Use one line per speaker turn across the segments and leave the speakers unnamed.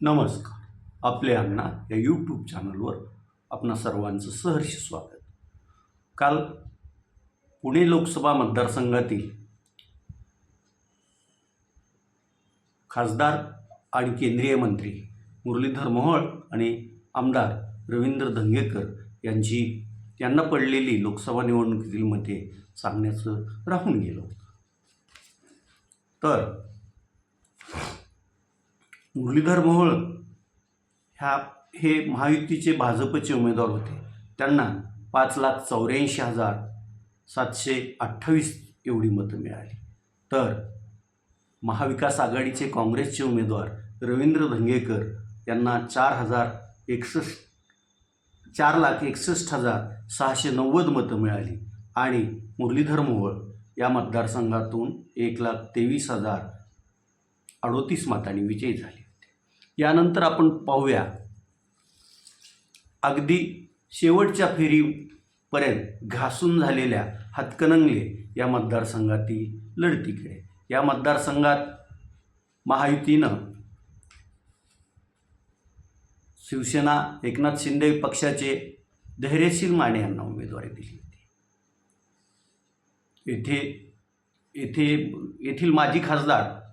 नमस्कार. आपले अण्णा या यूट्यूब चॅनलवर आपणा सर्वांचं सहर्ष स्वागत. काल पुणे लोकसभा मतदारसंघातील खासदार आणि केंद्रीय मंत्री मुरलीधर मोहोळ आणि आमदार रवींद्र धंगेकर यांची यांना पडलेली लोकसभा निवडणुकीतील मते सांगण्याचं राहून गेलं होतं. तर मुरलीधर मोहोळ ह्या हे महायुतीचे भाजपचे उमेदवार होते. त्यांना पाच लाख चौऱ्याऐंशी हजार सातशे अठ्ठावीस एवढी मतं मिळाली. तर महाविकास आघाडीचे काँग्रेसचे उमेदवार रवींद्र धंगेकर यांना चार हजार एकसष्ट चार लाख एकसष्ट हजार सहाशे नव्वद मतं मिळाली आणि मुरलीधर मोहोळ या मतदारसंघातून एक लाख तेवीस हजार अडोतीस मतांनी विजयी झाले. यानंतर आपण पाहूया. अगदी शेवटच्या फेरीपर्यंत घासून झालेल्या हातकणंगले या मतदारसंघातील लढतीकडे. या मतदारसंघात महायुतीनं शिवसेना एकनाथ शिंदे पक्षाचे धैर्यशील माने यांना उमेदवारी दिली होती. येथे येथे येथील माजी खासदार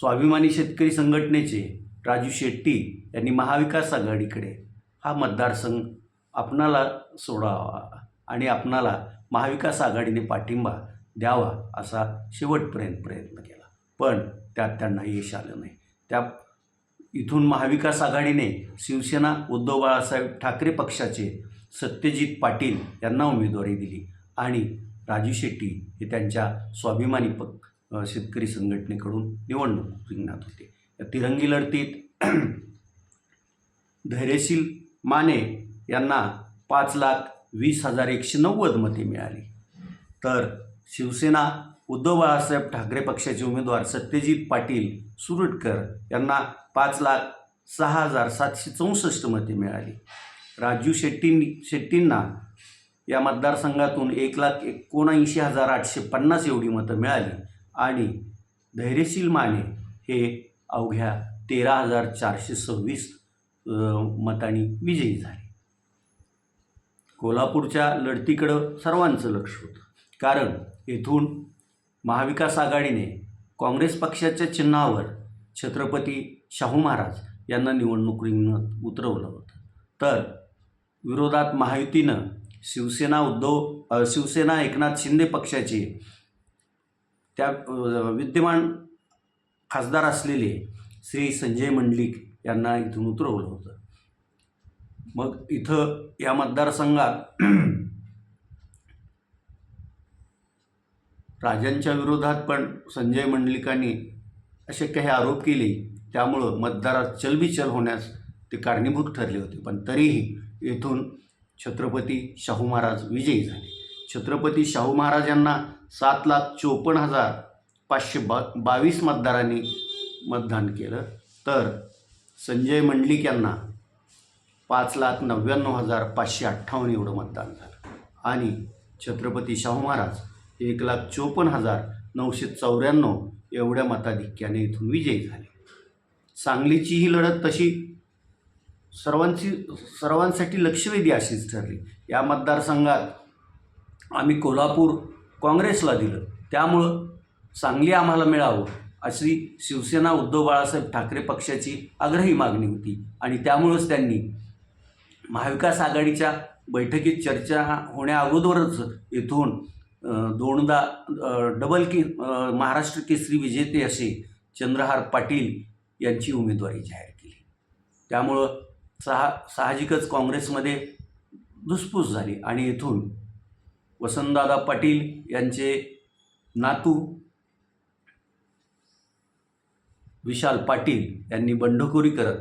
स्वाभिमानी शेतकरी संघटनेचे राजू शेट्टी यांनी महाविकास आघाडीकडे हा मतदारसंघ आपणाला सोडावा आणि आपणाला महाविकास आघाडीने पाठिंबा द्यावा असा शेवटपर्यंत प्रयत्न केला. पण त्यात त्यांना यश आलं नाही. त्या इथून महाविकास आघाडीने शिवसेना उद्धव बाळासाहेब ठाकरे पक्षाचे सत्यजित पाटील यांना उमेदवारी दिली आणि राजू शेट्टी हे त्यांच्या स्वाभिमानी पक्ष शेतकरी संघटनेकडून निवडणूक रिंगणात होते. या तिरंगी लढतीत धैर्यशील माने यांना पाच लाख वीस हजार एकशे नव्वद मते मिळाली. तर शिवसेना उद्धव बाळासाहेब ठाकरे पक्षाचे उमेदवार सत्यजित पाटील सुरटकर यांना पाच लाख सहा हजार सातशे चौसष्ट मते मिळाली. राजू शेट्टी शेट्टींना या मतदारसंघातून एक लाख एकोणऐंशी हजार आठशे पन्नास एवढी मतं मिळाली. आणि धैर्यशील माने हे अवघ्या तेरा हजार चारशे सव्वीस मतांनी विजयी झाले. कोल्हापूरच्या लढतीकडं सर्वांचं लक्ष होतं. कारण येथून महाविकास आघाडीने काँग्रेस पक्षाच्या चिन्हावर छत्रपती शाहू महाराज यांना निवडणूक रिंगणात उतरवलं होतं. तर विरोधात महायुतीनं शिवसेना उद्धव शिवसेना एकनाथ शिंदे पक्षाचे त्या विद्यमान खासदार असलेले श्री संजय मंडलिक यांना इथून उतरवलं होतं. मग इथं या मतदारसंघात राजांच्या विरोधात पण संजय मंडलिकांनी असे काही आरोप केले त्यामुळं मतदारात चलबिचल होण्यास ते कारणीभूत ठरले होते. पण तरीही येथून छत्रपती शाहू महाराज विजयी झाले. छत्रपती शाहू महाराज यांना सात लाख चोपन्न हजार पाचशे बा बावीस मतदारांनी मतदान केलं. तर संजय मंडलिक यांना पाच लाख नव्याण्णव हजार पाचशे अठ्ठावन्न एवढं मतदान झालं. आणि छत्रपती शाहू महाराज एक लाख चोपन्न हजार नऊशे चौऱ्याण्णव एवढ्या मताधिक्याने इथून विजयी झाले. सांगलीची ही लढत तशी सर्वांची सर्वांसाठी लक्षवेधी अशीच ठरली. या मतदारसंघात आम्ही कोल्हापूर काँग्रेसला दिलं. त्यामुळं सांगली आम्हाला मिळावं अशी शिवसेना उद्धव बाळासाहेब ठाकरे पक्षाची आग्रही मागणी होती. आणि त्यामुळंच त्यांनी महाविकास आघाडीच्या बैठकीत चर्चा होण्या अगोदरच येथून दोनदा डबल की महाराष्ट्र केसरी विजेते असे चंद्रहार पाटील यांची उमेदवारी जाहीर केली. त्यामुळं सहा साहजिकच काँग्रेसमध्ये धुसफूस झाली आणि येथून वसंतदादा पाटील यांचे नातू विशाल पाटील यांनी बंडखोरी करत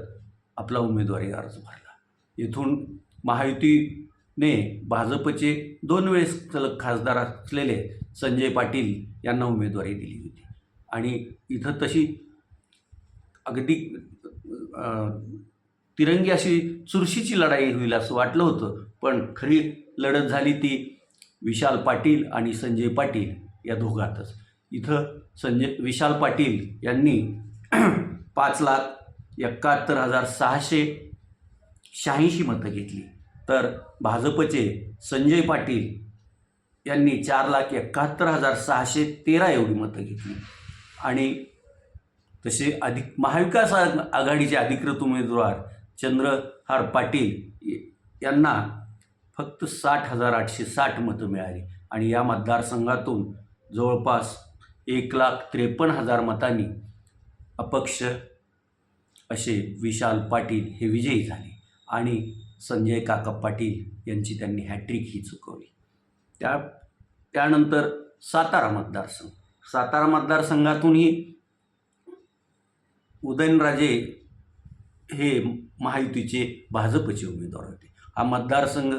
आपला उमेदवारी अर्ज भरला. येथून महायुतीने भाजपचे दोन वेळेस सलग खासदार असलेले संजय पाटील यांना उमेदवारी दिली होती. आणि इथं तशी अगदी तिरंगी अशी चुरशीची लढाई होईल असं वाटलं होतं पण खरी लढत झाली ती विशाल पाटील आणि संजय पाटील या दोघातच. इथं संजय विशाल पाटील यांनी पाच लाख एकाहत्तर हजार सहाशे शहाऐंशी मतं घेतली. तर भाजपचे संजय पाटील यांनी चार लाख एकाहत्तर हजार सहाशे तेरा एवढी मतं घेतली. आणि तसे अधिक महाविकास आघाडीचे अधिकृत उमेदवार चंद्रहार पाटील यांना फक्त साठ हजार आठशे साठ मतं मिळाली. आणि या मतदारसंघातून जवळपास एक लाख त्रेपन्न हजार मतांनी अपक्ष असे विशाल पाटील हे विजयी झाले. आणि संजय काका पाटील यांची त्यांनी हॅट्रिक ही चुकवली. त्या त्यानंतर सातारा मतदारसंघ. सातारा मतदारसंघातूनही उदयनराजे हे महायुतीचे भाजपचे उमेदवार होते. हा मतदारसंघ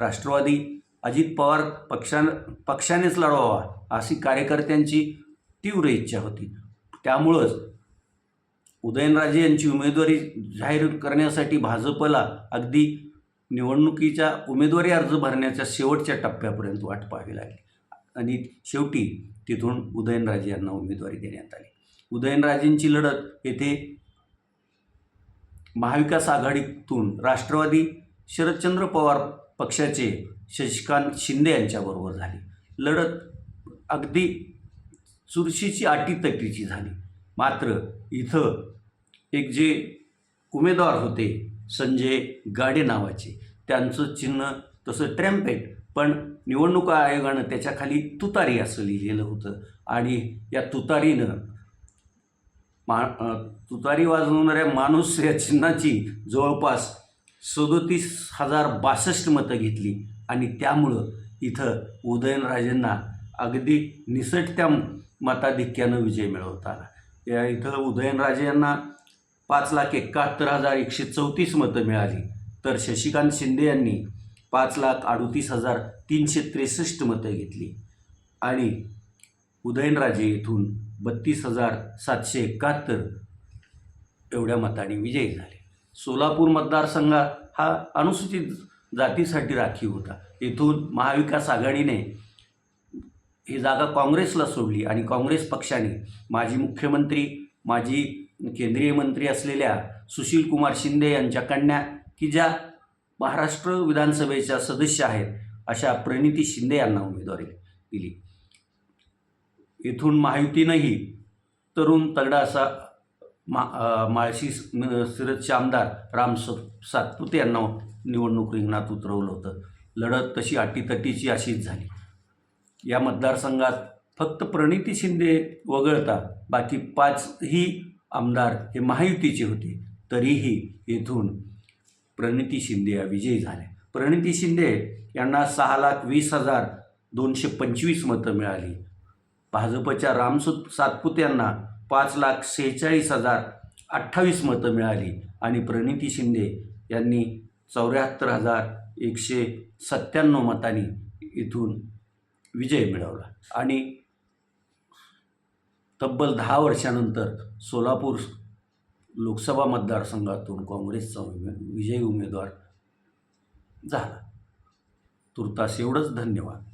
राष्ट्रवादी अजित पवार पक्षान पक्षानेच लढवावा अशी कार्यकर्त्यांची तीव्र इच्छा होती. त्यामुळंच उदयनराजे यांची उमेदवारी जाहीर करण्यासाठी भाजपला अगदी निवडणुकीच्या उमेदवारी अर्ज भरण्याच्या शेवटच्या टप्प्यापर्यंत वाट पाहावी लागली. आणि शेवटी तिथून उदयनराजे यांना उमेदवारी देण्यात आली. उदयनराजेंची लढत येथे महाविकास आघाडीतून राष्ट्रवादी शरदचंद्र पवार पक्षाचे शशिकांत शिंदे यांच्याबरोबर झाली. लढत अगदी चुरशीची आटीतटीची झाली. मात्र इथं एक जे उमेदवार होते संजय गाडे नावाचे त्यांचं चिन्ह तसं ट्रॅम्पेट पण निवडणूक आयोगानं त्याच्याखाली तुतारी असं लिहिलेलं होतं. आणि या तुतारीनं मा तुतारी वाजवणाऱ्या माणूस या चिन्हाची जवळपास सदोतीस हजार बासष्ट मतं घेतली आणि त्यामुळं इथं उदयनराजेंना अगदी निसटत्या मताधिक्यानं विजय मिळवता आला. या इथं उदयनराजे यांना पाच लाख एकाहत्तर हजार एकशे चौतीस मतं मिळाली. तर शशिकांत शिंदे यांनी पाच लाख अडोतीस हजार तीनशे त्रेसष्ट मतं घेतली. आणि उदयनराजे येथून बत्तीस हजार सातशे एकाहत्तर एवढ्या मतांनी विजयी झाले. सोलापूर मतदारसंघ हा अनुसूचित जातीसाठी राखीव होता. येथून महाविकास आघाडीने ही जागा काँग्रेसला सोडली आणि काँग्रेस पक्षाने माजी मुख्यमंत्री माजी केंद्रीय मंत्री असलेल्या सुशीलकुमार शिंदे यांच्या कन्या की ज्या महाराष्ट्र विधानसभेच्या सदस्य आहेत अशा प्रणिती शिंदे यांना उमेदवारी दिली. इथून महायुतीनंही तरुण तगडा असा मा माळशी सिरतचे आमदार राम स सातपुते यांना निवडणूक रिंगणात उतरवलं होतं. लढत तशी अटीतटीची अशीच झाली. या मतदारसंघात फक्त प्रणिती शिंदे वगळता बाकी पाचही आमदार हे महायुतीचे होते. तरीही येथून प्रणिती शिंदे या विजयी झाल्या. प्रणिती शिंदे यांना सहा लाख वीस हजार दोनशे पंचवीस मतं मिळाली. भाजपच्या रामसुत सातपुत यांना पाच लाख सेहेचाळीस हजार अठ्ठावीस मतं मिळाली. आणि प्रणिती शिंदे यांनी चौऱ्याहत्तर हजार एकशे सत्त्याण्णव मतांनी इथून विजय मिळवला. आणि तब्बल दहा वर्षानंतर सोलापूर लोकसभा मतदारसंघातून काँग्रेसचा उमे विजयी उमेदवार झाला. तुर्तास एवढंच धन्यवाद.